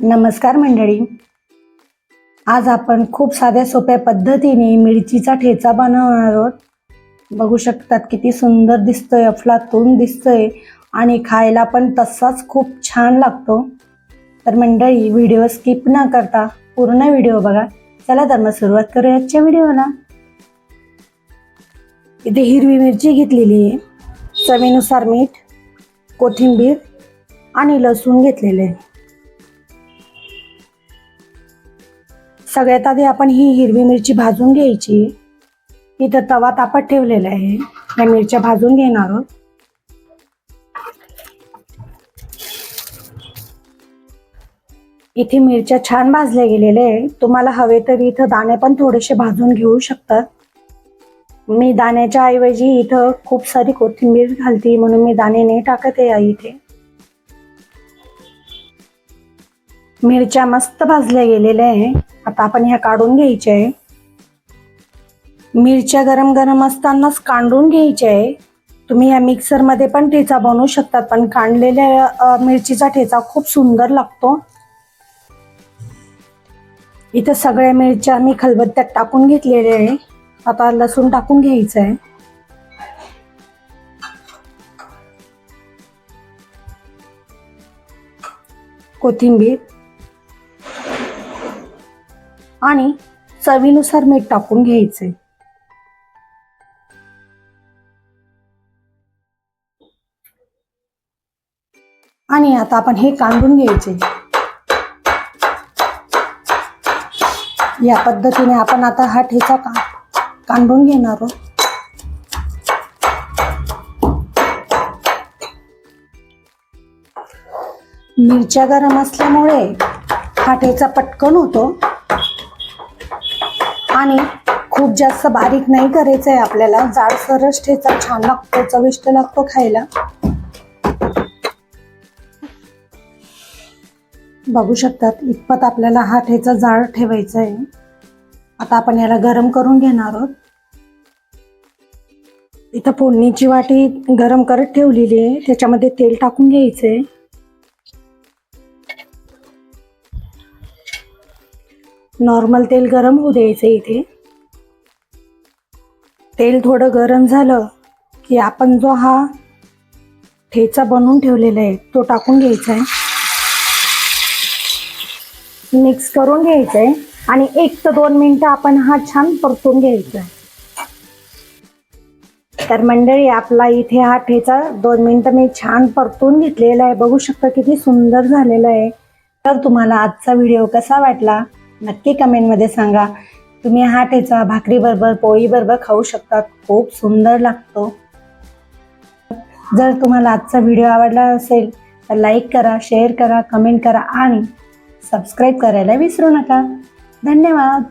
नमस्कार मंडळी. आज आपण खूप साध्या सोप्या पद्धतीने मिरचीचा ठेचा बनवणार आहोत. बघू शकतात किती सुंदर दिसतोय अफलातून दिसतोय आणि खायला पण तसाच खूप छान लागतो. तर मंडळी व्हिडिओ स्किप न करता पूर्ण व्हिडिओ बघा. चला तर मग सुरुवात करूया आजच्या व्हिडिओला. इथे हिरवी मिरची घेतलेली आहे. चवीनुसार मीठ कोथिंबीर आणि लसूण घेतलेले आहे. सगळ्यात आधी आपण ही हिरवी मिरची भाजून घ्यायची. इथं तवा तापत ठेवलेला आहे. या मिरच्या भाजून घेणार आहोत. इथे मिरच्या छान भाजल्या गेलेल्या आहे तुम्हाला हवे तर इथं दाणे पण थोडेसे भाजून घेऊ शकतात. मी दाण्याच्या ऐवजी इथं खूप सारी कोथिंबीर घालते म्हणून मी दाणे नाही टाकत आहे इथे. मिरच्या मस्त भाजल्या गेलेल्या आहे आता आपण ह्या काढून घ्यायच्या आहे. मिरच्या गरम गरम असतानाच कांडून घ्यायच्या आहे. तुम्ही या मिक्सरमध्ये पण ठेचा बनवू शकतात पण कांडलेल्या मिरचीचा ठेचा खूप सुंदर लागतो. इथं सगळ्या मिरच्या मी खलबत्त्यात टाकून घेतलेल्या आहे. आता लसूण टाकून घ्यायचं आहे. कोथिंबीर. आणि चवीनुसार मीठ टाकून घ्यायचे. आणि आता आपण हे कांदून घ्यायचे. या पद्धतीने आपण आता हा ठेचा का कांडून घेणार आहोत. मिरच्या गरम असल्यामुळे हा ठेचा पटकन होतो. आणि खूप जास्त बारीक नाही करायचं आहे आपल्याला. जाडसरच ठेचा छान लागतो चविष्ट लागतो खायला. बघू शकतात इतपत आपल्याला हा ठेचा जाड ठेवायचा आहे आता आपण याला गरम करून घेणार आहोत. इथं फोडणीची वाटी गरम करत ठेवलेली आहे. त्याच्यामध्ये तेल टाकून घ्यायचंय. नॉर्मल तेल गरम होऊ द्यायचं इथे. तेल थोडं गरम झालं की आपण जो हा ठेचा बनवून ठेवलेला आहे तो टाकून घ्यायचा आहे. मिक्स करून घ्यायचं आहे आणि एक ते दोन मिनटं आपण हा छान परतून घ्यायचा आहे. तर मंडळी आपला इथे हा ठेचा दोन मिनटं मी छान परतून घेतलेला आहे. बघू शकता किती सुंदर झालेला आहे. तर तुम्हाला आजचा व्हिडिओ कसा वाटला? नक्की कमेंटमध्ये सांगा. तुम्ही हा ठेचा भाकरीबरोबर पोळीबरोबर खाऊ शकता खूप सुंदर लागतो. जर तुम्हाला आजचा व्हिडिओ आवडला असेल तर लाईक करा शेअर करा कमेंट करा आणि सबस्क्राईब करायला विसरू नका. धन्यवाद.